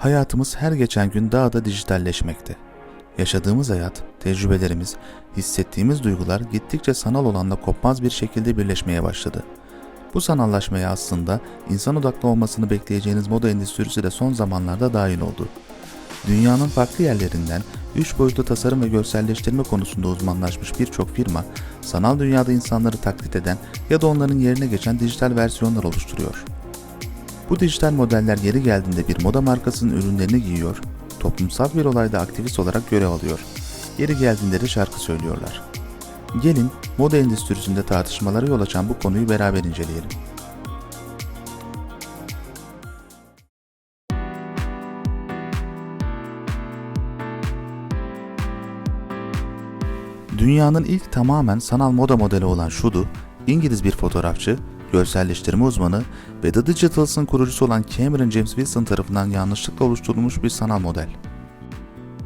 Hayatımız her geçen gün daha da dijitalleşmekte. Yaşadığımız hayat, tecrübelerimiz, hissettiğimiz duygular gittikçe sanal olanla kopmaz bir şekilde birleşmeye başladı. Bu sanallaşmaya aslında insan odaklı olmasını bekleyeceğiniz moda endüstrisi de son zamanlarda dahil oldu. Dünyanın farklı yerlerinden 3 boyutlu tasarım ve görselleştirme konusunda uzmanlaşmış birçok firma, sanal dünyada insanları taklit eden ya da onların yerine geçen dijital versiyonlar oluşturuyor. Bu dijital modeller yeri geldiğinde bir moda markasının ürünlerini giyiyor, toplumsal bir olayda aktivist olarak görev alıyor. Yeri geldiğinde de şarkı söylüyorlar. Gelin moda endüstrisinde tartışmalara yol açan bu konuyu beraber inceleyelim. Dünyanın ilk tamamen sanal moda modeli olan Shudu, İngiliz bir fotoğrafçı, görselleştirme uzmanı ve The Digitals'ın kurucusu olan Cameron James Wilson tarafından yanlışlıkla oluşturulmuş bir sanal model.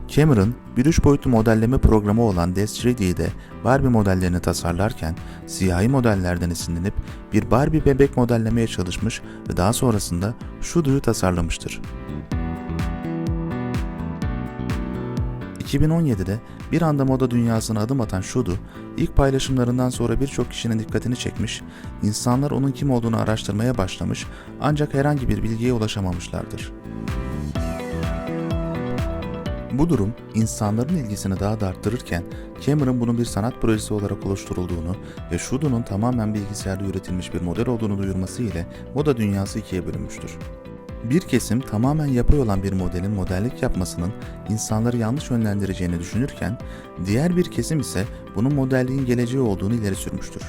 Cameron, bir üç boyutlu modelleme programı olan Des 3D'de Barbie modellerini tasarlarken siyahi modellerden esinlenip bir Barbie bebek modellemeye çalışmış ve daha sonrasında Shudu'yu tasarlamıştır. 2017'de bir anda moda dünyasına adım atan Shudu, ilk paylaşımlarından sonra birçok kişinin dikkatini çekmiş, insanlar onun kim olduğunu araştırmaya başlamış ancak herhangi bir bilgiye ulaşamamışlardır. Bu durum insanların ilgisini daha da arttırırken Cameron bunun bir sanat projesi olarak oluşturulduğunu ve Shudu'nun tamamen bilgisayarda üretilmiş bir model olduğunu duyurması ile moda dünyası ikiye bölünmüştür. Bir kesim tamamen yapay olan bir modelin modellik yapmasının insanları yanlış yönlendireceğini düşünürken, diğer bir kesim ise bunun modelliğin geleceği olduğunu ileri sürmüştür.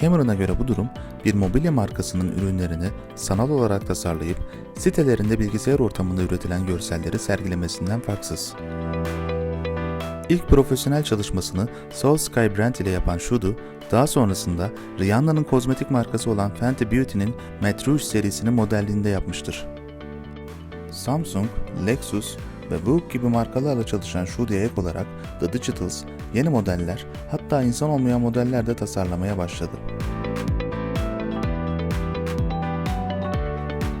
Cameron'a göre bu durum, bir mobilya markasının ürünlerini sanal olarak tasarlayıp sitelerinde bilgisayar ortamında üretilen görselleri sergilemesinden farksız. İlk profesyonel çalışmasını Soul Sky Brand ile yapan Shudu, daha sonrasında Rihanna'nın kozmetik markası olan Fenty Beauty'nin Matte Rouge serisinin modelliğinde yapmıştır. Samsung, Lexus ve Vogue gibi markalarla çalışan Shudu'ya ek olarak The Digitals yeni modeller hatta insan olmayan modeller de tasarlamaya başladı.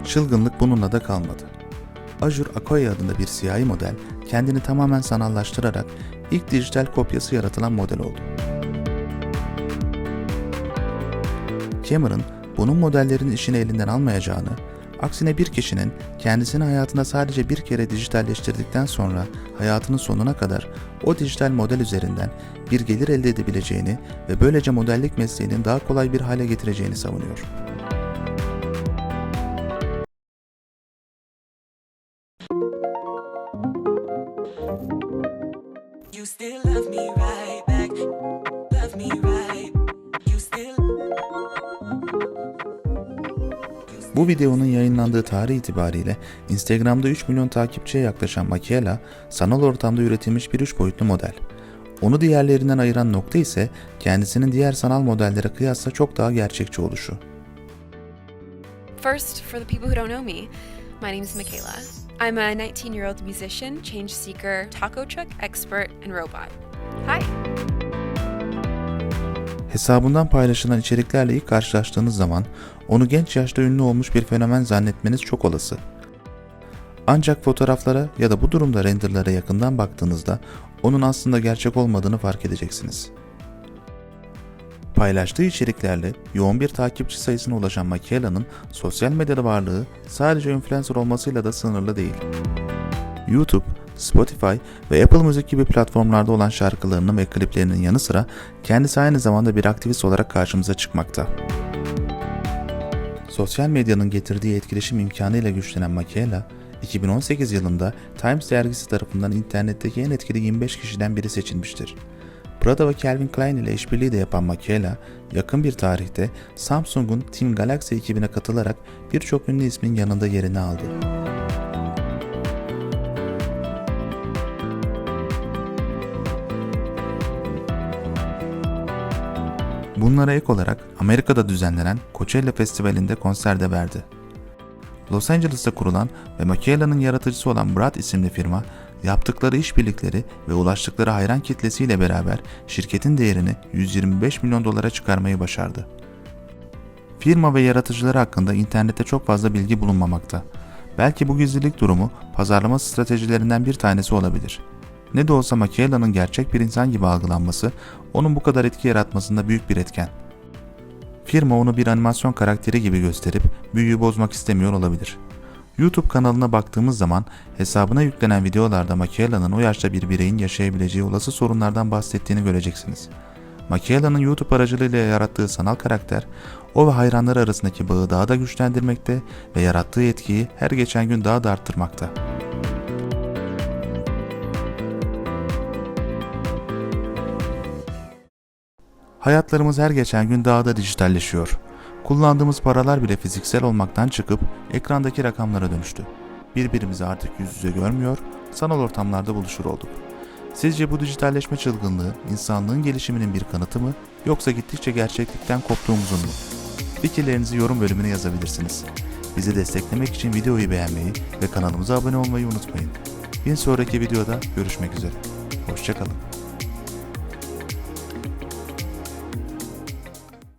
Çılgınlık bununla da kalmadı. Azure Akoya adında bir siyahi model kendini tamamen sanallaştırarak ilk dijital kopyası yaratılan model oldu. Cameron bunun modellerin işini elinden almayacağını, aksine bir kişinin kendisini hayatına sadece bir kere dijitalleştirdikten sonra hayatının sonuna kadar o dijital model üzerinden bir gelir elde edebileceğini ve böylece modellik mesleğinin daha kolay bir hale getireceğini savunuyor. You still love me right back. Love me right. Bu videonun yayınlandığı tarih itibariyle Instagram'da 3 milyon takipçiye yaklaşan Makiela, sanal ortamda üretilmiş bir 3 boyutlu model. Onu diğerlerinden ayıran nokta ise kendisinin diğer sanal modellere kıyasla çok daha gerçekçi oluşu. First, for the people who don't know me, my name is Michaela. I'm a 19 year old musician, change seeker, taco truck expert, and robot. Hi. Hesabından paylaşılan içeriklerle ilk karşılaştığınız zaman onu genç yaşta ünlü olmuş bir fenomen zannetmeniz çok olası. Ancak fotoğraflara ya da bu durumda renderlara yakından baktığınızda onun aslında gerçek olmadığını fark edeceksiniz. Paylaştığı içeriklerle yoğun bir takipçi sayısına ulaşan Makiela'nın sosyal medyada varlığı sadece influencer olmasıyla da sınırlı değil. YouTube, Spotify ve Apple Müzik gibi platformlarda olan şarkılarının ve kliplerinin yanı sıra kendisi aynı zamanda bir aktivist olarak karşımıza çıkmakta. Sosyal medyanın getirdiği etkileşim imkanıyla güçlenen Makiela, 2018 yılında Times dergisi tarafından internetteki en etkili 25 kişiden biri seçilmiştir. Prada ve Calvin Klein ile işbirliği de yapan Makiela, yakın bir tarihte Samsung'un Team Galaxy ekibine katılarak birçok ünlü ismin yanında yerini aldı. Bunlara ek olarak Amerika'da düzenlenen Coachella Festivali'nde konser de verdi. Los Angeles'ta kurulan ve Makiela'nın yaratıcısı olan Brad isimli firma, yaptıkları işbirlikleri ve ulaştıkları hayran kitlesiyle beraber şirketin değerini 125 milyon dolara çıkarmayı başardı. Firma ve yaratıcıları hakkında internette çok fazla bilgi bulunmamakta. Belki bu gizlilik durumu pazarlama stratejilerinden bir tanesi olabilir. Ne de olsa Michaela'nın gerçek bir insan gibi algılanması onun bu kadar etki yaratmasında büyük bir etken. Firma onu bir animasyon karakteri gibi gösterip büyüyü bozmak istemiyor olabilir. YouTube kanalına baktığımız zaman hesabına yüklenen videolarda Michaela'nın o yaşta bir bireyin yaşayabileceği olası sorunlardan bahsettiğini göreceksiniz. Michaela'nın YouTube aracılığıyla yarattığı sanal karakter, o ve hayranları arasındaki bağı daha da güçlendirmekte ve yarattığı etkiyi her geçen gün daha da arttırmakta. Hayatlarımız her geçen gün daha da dijitalleşiyor. Kullandığımız paralar bile fiziksel olmaktan çıkıp ekrandaki rakamlara dönüştü. Birbirimizi artık yüz yüze görmüyor, sanal ortamlarda buluşur olduk. Sizce bu dijitalleşme çılgınlığı insanlığın gelişiminin bir kanıtı mı yoksa gittikçe gerçeklikten koptuğumuzun mu? Fikirlerinizi yorum bölümüne yazabilirsiniz. Bizi desteklemek için videoyu beğenmeyi ve kanalımıza abone olmayı unutmayın. Bir sonraki videoda görüşmek üzere. Hoşçakalın.